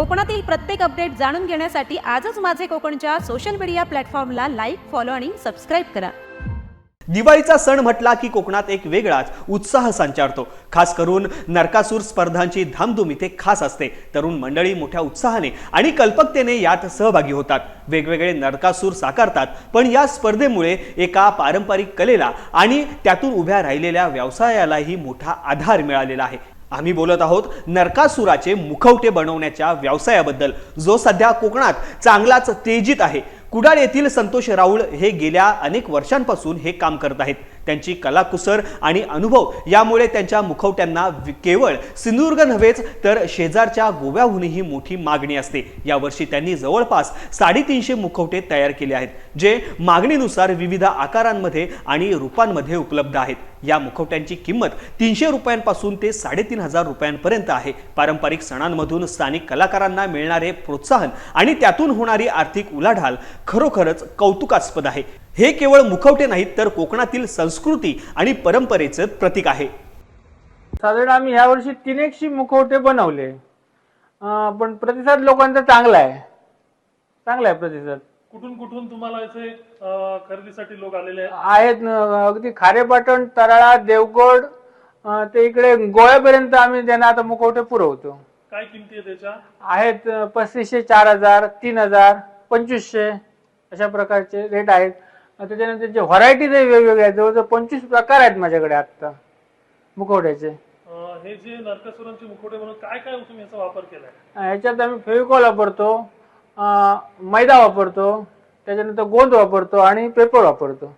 कोकणातील प्रत्येक अपडेट जाणून घेण्यासाठी आजच माझे कोकणच्या सोशल मीडिया प्लॅटफॉर्मला लाईक फॉलो आणि सबस्क्राईब करा. दिवाळीचा सण म्हटला की कोकणात एक वेगळाच उत्साह संचारतो. खास करून नरकासूर स्पर्धांची धामधूम इथे खास असते. तरुण मंडळी मोठ्या उत्साहाने आणि कल्पकतेने यात सहभागी होतात. वेगवेगळे नरकासूर साकारतात पण या स्पर्धेमुळे एका पारंपरिक कलेला आणि त्यातून उभ्या राहिलेल्या व्यवसायालाही मोठा आधार मिळालेला आहे. आम्ही बोलत आहोत नरकासुराचे मुखवटे बनवण्याच्या व्यवसायाबद्दल जो सध्या कोकणात चांगलाच तेजीत आहे. कुडाळ येथील संतोष राऊळ हे गेल्या अनेक वर्षांपासून हे काम करत आहेत. त्यांची कलाकुसर आणि अनुभव. यामुळे त्यांच्या मुखवट्यांना केवळ सिंधुदुर्ग नव्हेच तर शेजारच्या गोव्याहूनही मोठी मागणी असते. यावर्षी त्यांनी जवळपास साडेतीनशे मुखवटे तयार केले आहेत जे मागणीनुसार विविध आकारांमध्ये आणि रूपांमध्ये उपलब्ध आहेत. या मुखवट्यांची किंमत तीनशे रुपयांपासून ते साडेतीन हजार रुपयांपर्यंत आहे. पारंपरिक सणांमधून स्थानिक कलाकारांना मिळणारे प्रोत्साहन आणि त्यातून होणारी आर्थिक उलाढाल खरोखरच कौतुकास्पद आहे. हे केवळ मुखवटे नाहीत तर कोकणातील संस्कृती आणि परंपरेचं प्रतीक आहे. साधारण आम्ही ह्या वर्षी तीन एकशे मुखवटे बनवले. पण प्रतिसाद लोकांचा चांगला आहे. चांगला आहे प्रतिसाद. कुठून कुठून तुम्हाला इथे अं, खरेदीसाठी लोक आलेले आहेत? अगदी खारेपाटण तराळा देवगड ते इकडे गोव्यापर्यंत आम्ही त्यांना आता मुखवटे पुरवतो. काय किमती आहे त्याच्या आहेत पस्तीसशे चार हजार तीन हजार पंचवीसशे अशा प्रकारचे रेट आहेत. त्याच्यानंतर जे व्हरायटीज आहे वेगवेगळ्या आहेत जवळजवळ पंचवीस प्रकार आहेत माझ्याकडे आत्ता मुखवट्याचे. अं, हे जे नरकासुरांचे मुखवटे म्हणून काय काय तुम्ही याचा वापर केलाय? ह्याच्यात आम्ही फेविकॉल वापरतो अं, मैदा वापरतो त्याच्यानंतर गोंद वापरतो आणि पेपर वापरतो.